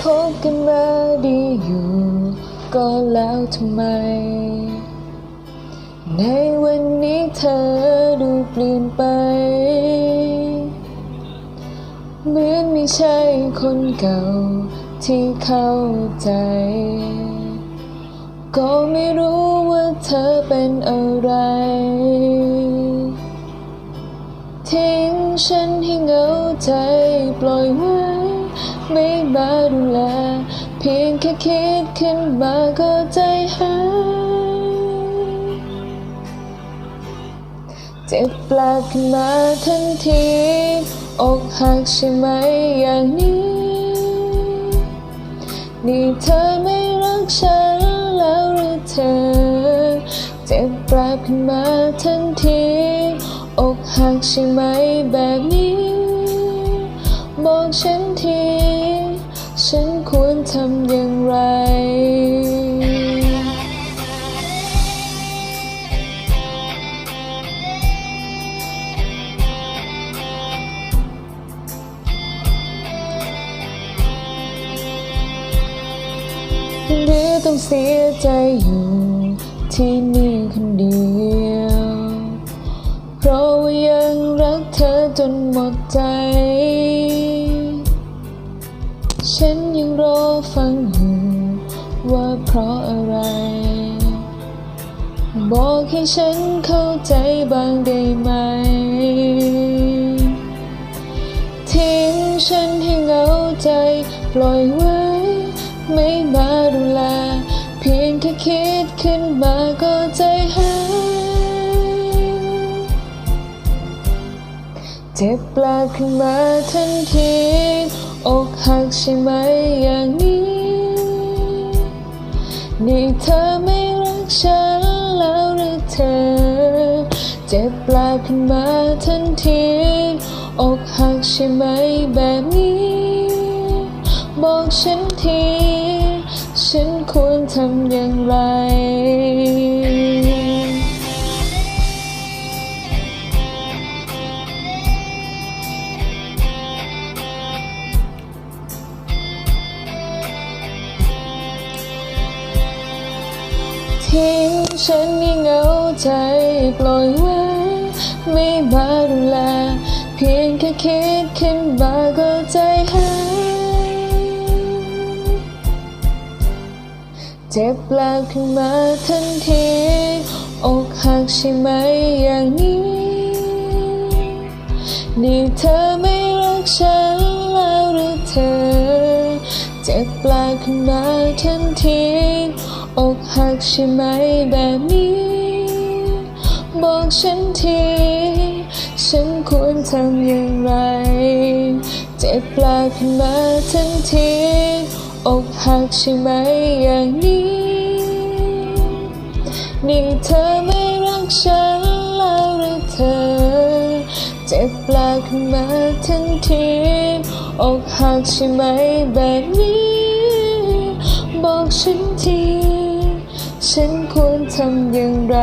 คบกันมาดีอยู่ ก็แล้วทำไม ในวันนี้เธอดูเปลี่ยนไป เหมือนไม่ใช่คนเก่าที่เข้าใจ ก็ไม่รู้ว่าเธอเป็นอะไร ทิ้งฉันให้เหงาใจปล่อยไว้ไม่มาดูแลเพียงแค่คิดขึ้นมาก็ใจหายเจ็บแปลกมาทันที อกหักใช่ไหมอย่างนี้ นี่เธอไม่รักฉันแล้วหรือเธอ เจ็บแปลกมาทันที อกหักใช่ไหมแบบนี้ บอกฉันที ฉันควรทำอย่างไร หรือต้องเสียใจอยู่ที่นี่คนเดียว เพราะว่ายังรักเธอจนหมดใจ ฟังอยู่ว่าเพราะอะไร บอกให้ฉันเข้าใจบ้างได้ไหม ทิ้งฉันให้เหงาใจปล่อยไว้ ไม่มาดูแล เพียงแค่คิดขึ้นมาก็ใจหายเจ็บแปลกขึ้นมาทันที อกหักใช่ไหมอย่างนี้ นี่เธอไม่รักฉันแล้วหรือเธอ เจ็บปลกขึ้นมาทันทีอกหักใช่ไหมแบบนี้ บอกฉันที ฉันควรทำอย่างไร ทิ้งฉันให้เหงาใจปล่อยไว้ ไม่มาดูแล เพียงแค่คิดขึ้นมาก็ใจหายเจ็บแปลกขึ้นมาทันทีอกหักใช่ไหมอย่างนี้ นี่เธอไม่รักฉันแล้วหรือเธอ เจ็บแปลกขึ้นมาทันที อกหักใช่ไหมแบบนี้ บอกฉันที ฉันควรทำอย่างไร เจ็บแปลกขึ้นมาทันทีอกหักใช่ไหมอย่างนี้ นี่เธอไม่รักฉันแล้วหรือเธอ เจ็บแปลกขึ้นมาทันทีอกหักใช่ไหมแบบนี้ บอกฉันที ฉันควรทำอย่างไร